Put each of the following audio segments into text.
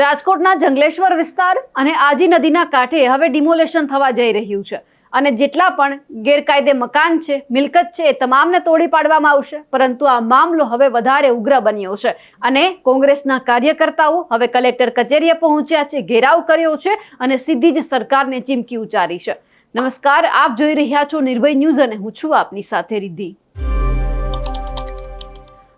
રાજકોટના જંગલેશ્વર વિસ્તાર અને આજી નદીના કાંઠે હવે ડિમોલેશન થવા જઈ રહ્યું છે. અને જેટલા પણ ગેરકાયદે મકાન છે, મિલકત છે, એ તમામને તોડી પાડવામાં આવશે, પરંતુ આ મામલો હવે વધારે ઉગ્ર બન્યો છે. અને કોંગ્રેસના કાર્યકર્તાઓ હવે કલેક્ટર કચેરીએ પહોંચ્યા છે, ઘેરાવ કર્યો છે અને સીધી જ સરકારને ચીમકી ઉચ્ચારી છે. નમસ્કાર, આપ જોઈ રહ્યા છો નિર્ભય ન્યૂઝ અને હું છું આપની સાથે રિદ્ધિ.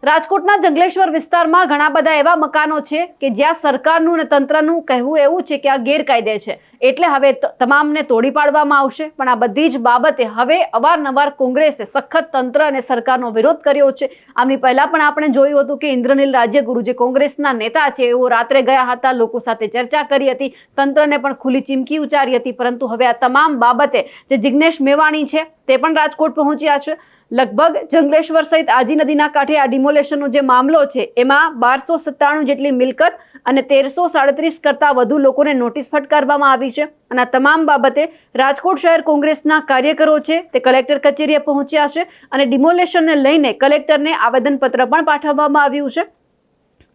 રાજકોટના જંગલેશ્વર વિસ્તારમાં ઘણા બધા એવા મકાનો છે કે જ્યાં સરકારનું અને તંત્રનું કહેવું એવું છે કે આ ગેરકાયદે છે. એટલે હવે તમામને તોડી પાડવામાં આવશે, પણ આ બધી જ બાબતે હવે અવારનવાર કોંગ્રેસે સખત તંત્ર અને સરકારનો વિરોધ કર્યો છે. આમની પહેલા પણ આપણે જોયું હતું કે ઇન્દ્રનીલ રાજ્યગુરુ જે કોંગ્રેસના નેતા છે, એઓ રાત્રે ગયા હતા, લોકો સાથે ચર્ચા કરી હતી, તંત્રને પણ ખુલ્લી ચીમકી ઉચ્ચારી હતી, પરંતુ હવે આ તમામ બાબતે જે જિજ્ઞેશ મેવાણી છે, તે પણ રાજકોટ પહોંચ્યા છે. લગભગ જંગલેશ્વર સહિત આજી નદીના કાંઠે આ ડિમોલેશનનો જે મામલો છે, એમાં બારસો સત્તાણું જેટલી મિલકત અને તેરસો સાડત્રીસ કરતા વધુ લોકોને નોટિસ ફટકારવામાં આવી છે. અને તમામ બાબતે રાજકોટ શહેર કોંગ્રેસના કાર્યકરો છે, તે કલેક્ટર કચેરીએ પહોંચ્યા છે અને ડિમોલેશનને લઈને કલેક્ટરને આવેદનપત્ર પણ પાઠવવામાં આવ્યું છે.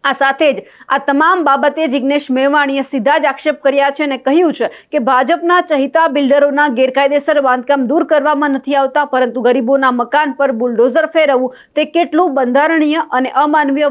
આ સાથે જ આ તમામ બાબતે જિગ્નેશ મેવાણીએ સીધા જ આક્ષેપ કર્યા છે અને કહ્યું છે કે ભાજપના ચહિતા બિલ્ડરોના ગેરકાયદેસર બાંધકામ દૂર કરવામાં નથી આવતા, પરંતુ ગરીબોના મકાન પર બુલડોઝર ફેરવવું તે કેટલું બંધારણીય અને અમાનવીય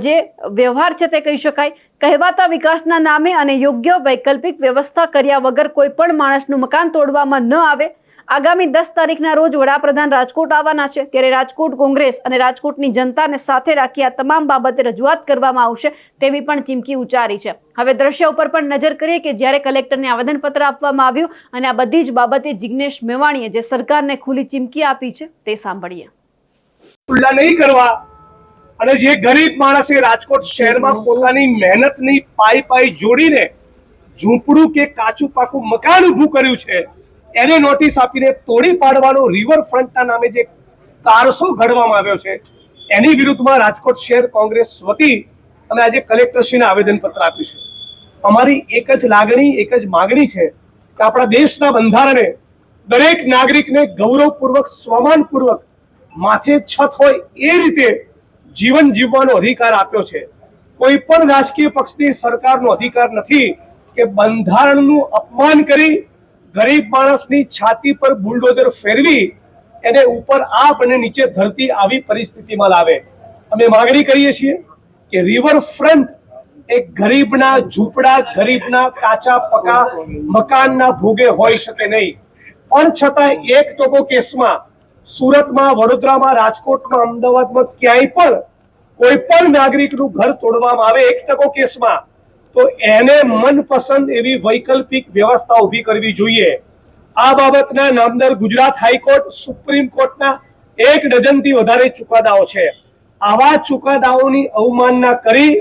જે વ્યવહાર છે તે કહી શકાય. કહેવાતા વિકાસના નામે અને યોગ્ય વૈકલ્પિક વ્યવસ્થા કર્યા વગર કોઈ પણ માણસનું મકાન તોડવામાં ન આવે આગામી દસ તારીખના રોજ વડાપ્રધાન રાજકોટ આવવાના છે. ત્યારે રાજકોટ કોંગ્રેસ અને રાજકોટની જનતાને સાથે રાખી આ તમામ બાબતે રજૂઆત કરવામાં આવશે તેવી પણ ચીમકી ઉચ્ચારી છે. હવે દ્રશ્ય ઉપર પણ નજર કરીએ કે જ્યારે કલેક્ટરને આવેદનપત્ર આપવામાં આવ્યું અને આ બધી જ બાબતે જિજ્ઞેશ મેવાણીએ જે સરકારને ખુલ્લી ચીમકી આપી છે તે સાંભળીએ. ખુલ્લા નહીં કરવા અને જે ગરીબ માણસે રાજકોટ શહેરમાં પોતાની મહેનતની પાઈ પાઈ જોડીને ઝૂંપડું કે કાચું પાકું મકાન ઊભું કર્યું છે એને નોટિસ આપીને તોડી પાડવાનો રિવરફ્રન્ટના નામે જે કારસો ઘડવામાં આવ્યો છે, એની વિરુદ્ધમાં રાજકોટ શહેર કોંગ્રેસ વતી અમે આજે કલેક્ટરશ્રીને આવેદનપત્ર આપ્યું છે. અમારી એક જ લાગણી, એક જ માગણી છે કે આપણા દેશના બંધારણે દરેક નાગરિકને ગૌરવપૂર્વક, સ્વમાનપૂર્વક માથે છત હોય એ રીતે જીવન જીવવાનો અધિકાર આપ્યો છે. કોઈ પણ રાજકીય પક્ષની સરકારનો અધિકાર નથી કે બંધારણનું અપમાન કરી ગરીબ માણસની છાતી પર બુલડોઝર ફેરવી એને ઉપર આપ અને નીચે ધરતી આવી પરિસ્થિતિમાં લાવે. અમે માગણી કરીએ છીએ કે રિવર ફ્રન્ટ એક ગરીબના ઝૂંપડા, ગરીબના કાચા પકા મકાનના ભોગે હોઈ શકે નહીં. પણ છતાં એક ટકો કેસમાં સુરતમાં, વડોદરામાં, રાજકોટમાં, અમદાવાદમાં ક્યાંય પણ કોઈ પણ નાગરિકનું ઘર તોડવામાં આવે, એક ટકો કેસમાં તો એને મનપસંદ એવી વૈકલ્પિક વ્યવસ્થા ઊભી કરવી જોઈએ. આ બાબતના નામદાર ગુજરાત હાઈકોર્ટ, સુપ્રીમ કોર્ટના એક ડઝનથી વધારે ચુકાદાઓ છે. આવા ચુકાદાઓની અવમાનના કરી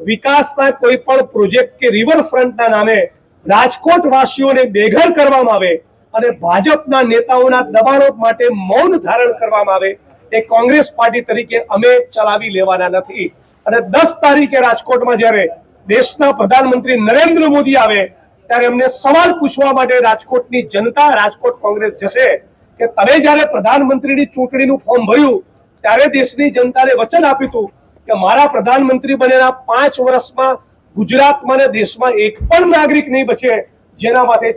વિકાસના કોઈ પણ પ્રોજેક્ટ કે રિવરફ્રન્ટના નામે રાજકોટ વાસીઓને બેઘર કરવામાં આવે અને ભાજપના નેતાઓના દબાણો માટે મૌન ધારણ કરવામાં આવે એ કોંગ્રેસ પાર્ટી તરીકે અમે ચલાવી લેવાના નથી. અને દસ તારીખે રાજકોટમાં જ્યારે દેશના પ્રધાનમંત્રી નરેન્દ્ર મોદી આવે ત્યારે એમને સવાલ પૂછવા માટે રાજકોટની જનતા રાજકોટ કોંગ્રેસ જશે કે તમે જ્યારે પ્રધાનમંત્રીની ચૂંટણીનું ફોર્મ ભર્યું ત્યારે દેશની જનતાને વચન આપ્યું હતું કે મારા પ્રધાનમંત્રી બનેલા પાંચ વર્ષમાં ગુજરાતમાં અને દેશમાં એક પણ નાગરિક નહીં બચે જેના માટે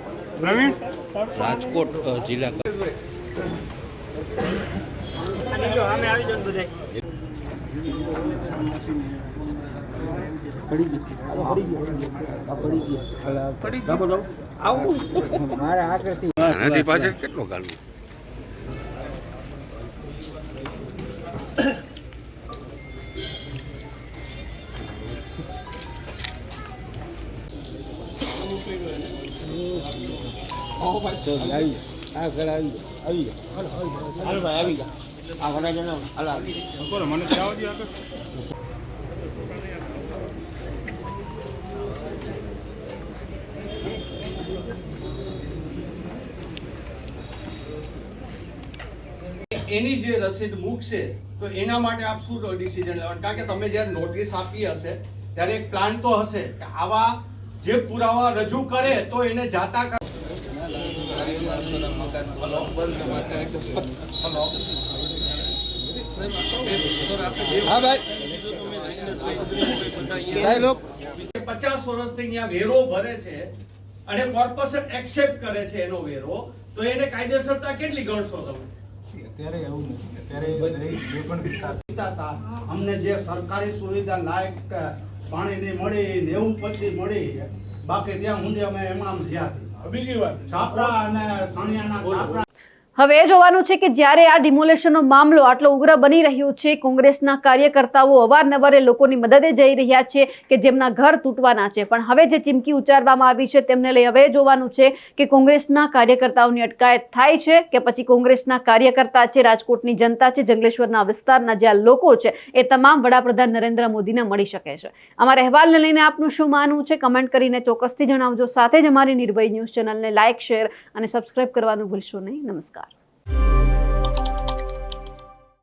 ઘણા જિલ્લા પડી ગયા. પડી ગયા. રાજકોટ અ, જિલ્લા આનાથી પાછળ કેટલો ગાળવું હાલો ભાઈ આવી ગયા આ ઘણા જણા હાલો આવી એની જે રસીદ મૂકશે તો એના માટે આપ શું ડિસિઝન લેવાનું? કારણ કે તમે જ્યારે નોટિસ આપી હશે ત્યારે એક પ્લાન તો હશે કે આવા જે પુરાવા રજૂ કરે તો એને જાતા કર- પચાસ વર્ષથી અહીંયા વેરો ભરે છે અને કોર્પોરેશન એક્સેપ્ટ કરે છે એનો વેરો. તો એને કાયદેસરતા કેટલી ગણશો તમે? અત્યારે એવું નથી. અત્યારે જે પણ વિસ્તાર હતા. અમને જે સરકારી સુવિધા લાયક મળી ને એવું પછી મળી બાકી ત્યાં હું અમે એમાં રહ્યા બીજી વાત. છાપરા અને સણિયાના છાપરા હવે એ જોવાનું છે કે જ્યારે આ ડિમોલેશનનો મામલો આટલો ઉગ્ર બની રહ્યો છે, કોંગ્રેસના કાર્યકર્તાઓ અવારનવારે લોકોની મદદે જઈ રહ્યા છે કે જેમના ઘર તૂટવાના છે. પણ હવે જે ચીમકી ઉચ્ચારવામાં આવી છે તેમને લઈ હવે જોવાનું છે કે કોંગ્રેસના કાર્યકર્તાઓની અટકાયત થાય છે કે પછી કોંગ્રેસના કાર્યકર્તા છે, રાજકોટની જનતા છે, જંગલેશ્વરના વિસ્તારના જે લોકો છે એ તમામ વડાપ્રધાન નરેન્દ્ર મોદીને મળી શકે છે. અમારા અહેવાલને લઈને આપનું શું માનવું છે? કમેન્ટ કરીને ચોક્કસથી જણાવજો. સાથે જ અમારી નિર્ભય ન્યૂઝ ચેનલને લાઇક શેર અને સબસ્ક્રાઇબ કરવાનું ભૂલશો નહીં. નમસ્કાર.